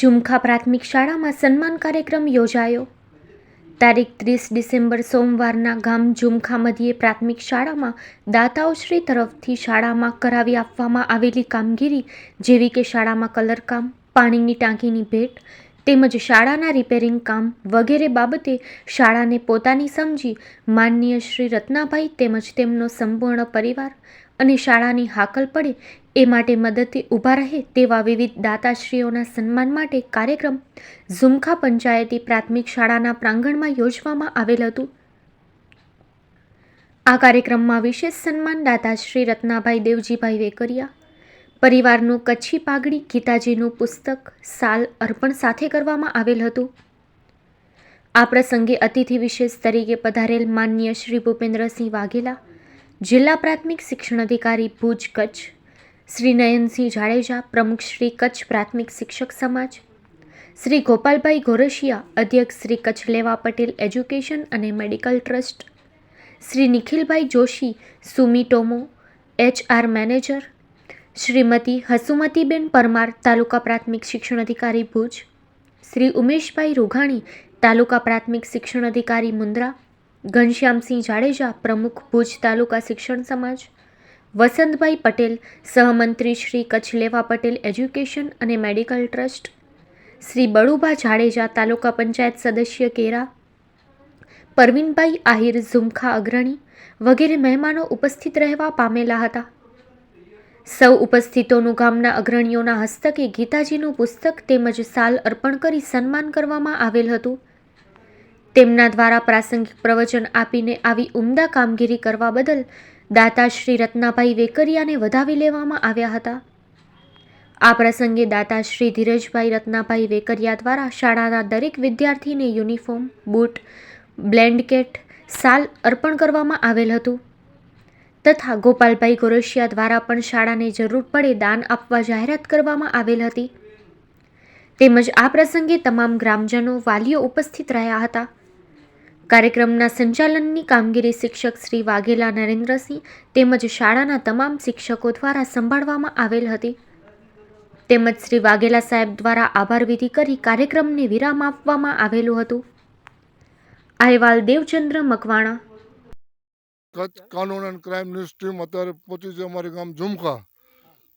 ઝુમખા પ્રાથમિક શાળામાં સન્માન કાર્યક્રમ યોજાયો. તારીખ ત્રીસ ડિસેમ્બર સોમવારના ગામ ઝુમખા મધ્યે પ્રાથમિક શાળામાં દાતાઓશ્રી તરફથી શાળામાં કરાવી આપવામાં આવેલી કામગીરી જેવી કે શાળામાં કલરકામ પાણીની ટાંકીની ભેટ તેમજ શાળાના રિપેરિંગ કામ વગેરે બાબતે શાળાને પોતાની સમજી માનનીય શ્રી રત્નાભાઈ તેમજ તેમનો સંપૂર્ણ પરિવાર અને શાળાની હાકલ પડે એ માટે મદદે ઊભા રહે તેવા વિવિધ દાતાશ્રીઓના સન્માન માટે કાર્યક્રમ ઝુમખા પંચાયતી પ્રાથમિક શાળાના પ્રાંગણમાં યોજવામાં આવેલ હતું. આ કાર્યક્રમમાં વિશેષ સન્માન દાતાશ્રી રત્નાભાઈ દેવજીભાઈ વેકરિયા, પરિવારનું કચ્છી પાઘડી ગીતાજીનું પુસ્તક સાલ અર્પણ સાથે કરવામાં આવેલ હતું. આ પ્રસંગે અતિથિ વિશેષ તરીકે પધારેલ માનનીય શ્રી ભૂપેન્દ્રસિંહ વાઘેલા જિલ્લા પ્રાથમિક શિક્ષણ અધિકારી ભુજ કચ્છ, શ્રી નયનસિંહ જાડેજા, પ્રમુખ શ્રી કચ્છ પ્રાથમિક શિક્ષક સમાજ, શ્રી ગોપાલભાઈ ગોરશિયા અધ્યક્ષ શ્રી કચ્છ લેવા પટેલ એજ્યુકેશન અને medical trust, Shri Nikhilbhai Joshi Sumitomo HR manager, Shrimati Hasumatiben Parmar, taluka પ્રાથમિક શિક્ષણ અધિકારી ભુજ, શ્રી ઉમેશભાઈ રૂઘાણી, તાલુકા પ્રાથમિક શિક્ષણ અધિકારી મુન્દ્રા ઘનશ્યામસિંહ જાડેજા, પ્રમુખ ભુજ તાલુકા શિક્ષણ સમાજ, વસંતભાઈ પટેલ, સહમંત્રી શ્રી કચ્છ લેવા પટેલ એજ્યુકેશન અને મેડિકલ ટ્રસ્ટ, શ્રી બળુભા જાડેજા તાલુકા પંચાયત સદસ્ય કેરા, પરવીનભાઈ આહિર ઝુમખા અગ્રણી વગેરે મહેમાનો ઉપસ્થિત રહેવા પામેલા હતા. સૌ ઉપસ્થિતોનું ગામના અગ્રણીઓના હસ્તકે ગીતાજીનું પુસ્તક તેમજ સાલ અર્પણ કરી સન્માન કરવામાં આવેલ હતું. તેમના દ્વારા પ્રાસંગિક પ્રવચન આપીને આવી ઉમદા કામગીરી કરવા બદલ દાતા શ્રી રત્નાભાઈ વેકરિયાને વધાવી લેવામાં આવ્યા હતા. આ પ્રસંગે દાતા શ્રી ધીરજભાઈ રત્નાભાઈ વેકરિયા દ્વારા શાળાના દરેક વિદ્યાર્થીને યુનિફોર્મ, બૂટ, બ્લેન્ડકેટ, સાલ અર્પણ કરવામાં આવેલ હતું. તથા ગોપાલભાઈ ગોરશિયા દ્વારા પણ શાળાને જરૂર પડે દાન આપવા જાહેરાત કરવામાં આવેલ હતી. તેમજ આ પ્રસંગે તમામ ગ્રામજનો વાલીઓ ઉપસ્થિત રહ્યા હતા. કાર્યક્રમના સંચાલનની કામગીરી શિક્ષક શ્રી વાઘેલા નરેન્દ્રસિંહ તેમજ શાળાના તમામ શિક્ષકો દ્વારા સંભાળવામાં આવેલ હતી. તેમજ શ્રી વાઘેલા સાહેબ દ્વારા આભાર વિધિ કરી કાર્યક્રમને વિરામ આપવામાં આવેલું હતું. અહેવાલ દેવચંદ્ર મકવાણા. કચ્છ કાનૂન એન્ડ ક્રાઇમ ન્યૂઝ ટીમ અત્યારે પહોંચી છે અમારી ગામ ઝુમકા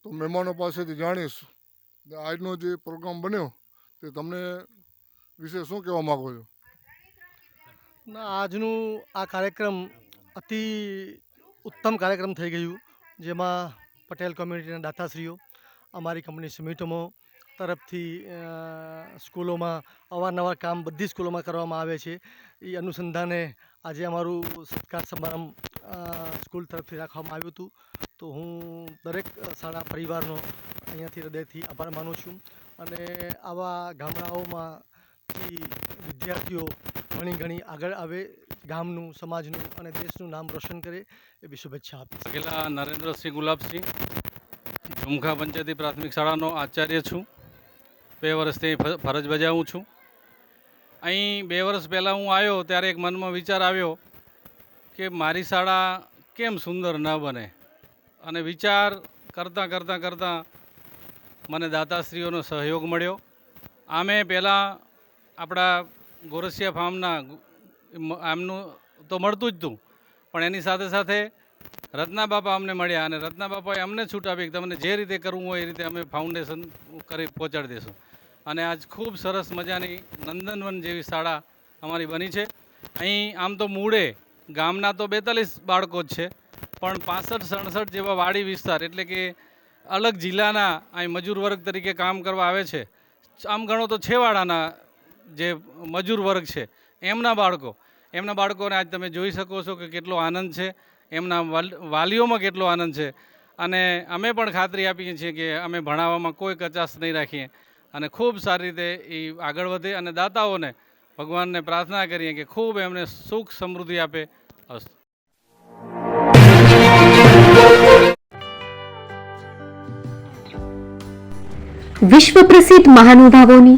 તો મહેમાનો પાસેથી જાણીશ આજનો જે પ્રોગ્રામ બન્યો તે તમને વિશે શું કહેવા માગો છો? આજનું આ કાર્યક્રમ અતિ ઉત્તમ કાર્યક્રમ થઈ ગયું, જેમાં પટેલ કોમ્યુનિટીના દાતાશ્રીઓ, અમારી કંપની સિમિટમાં તરફથી સ્કૂલોમાં, અવારનવાર કામ બધી સ્કૂલોમાં કરવામાં આવે છે. એ અનુસંધાને આજે અમારું સત્કાર સમારંભ સ્કૂલ તરફથી રાખવામાં આવ્યું હતું. તો હું દરેક શાળા પરિવારનો અહીંયાથી હૃદયથી આભાર માનું છું. અને આવા ગામડાઓમાં થી વિદ્યાર્થીઓ ઘણી ઘણી આગળ આવે, ગામનું, સમાજનું અને દેશનું નામ રોશન કરે એવી શુભેચ્છા આપીશ વાઘેલા નરેન્દ્રસિંહ ગુલાબસિંહ, ઝુમખા પંચાયતી પ્રાથમિક શાળાનો આચાર્ય છું. બે વર્ષથી ફરજ બજાવું છું. અહીં બે વર્ષ પહેલાં હું આવ્યો ત્યારે એક મનમાં વિચાર આવ્યો કે મારી શાળા કેમ સુંદર ન બને? અને વિચાર કરતાં કરતાં કરતાં મને દાતાશ્રીઓનો સહયોગ મળ્યો. આમે પહેલાં આપણા ગોરસિયા ફાર્મના આમનું તો મળતું જ હતું પણ એની સાથે સાથે રત્ના બાપા અમને મળ્યા અને રત્ના બાપાએ અમને છૂટ આપી કે તમને જે રીતે કરવું હોય એ રીતે અમે ફાઉન્ડેશન કરી પહોંચાડી દઈશું અને આજ ખૂબ સરસ મજાની નંદનવન જેવી શાળા અમારી બની છે. અહીં આમ તો મૂળે ગામના તો બેતાલીસ બાળકો જ છે, પણ પાસઠ, સડસઠ જેવા વાડી વિસ્તાર એટલે કે અલગ જિલ્લાના અહીં મજૂર વર્ગ તરીકે કામ કરવા આવે છે. આમ ગણો તો છેવાડાના જે મજૂર વર્ગ છે, એમના બાળકો, એમના બાળકોને આજ તમે જોઈ શકો છો કે કેટલો આનંદ છે, એમના વાલીઓમાં કેટલો આનંદ છે. અને અમે પણ ખાતરી આપીએ છીએ કે અમે ભણાવવામાં કોઈ કચાશ નહીં રાખીએ. અને ખૂબ સારી રીતે એ આગળ વધે અને દાતાઓને ભગવાનને પ્રાર્થના કરીએ કે ખૂબ એમને સુખ સમૃદ્ધિ આપે. અસ્તુ. વિશ્વ પ્રસિદ્ધ મહાનુભાવોની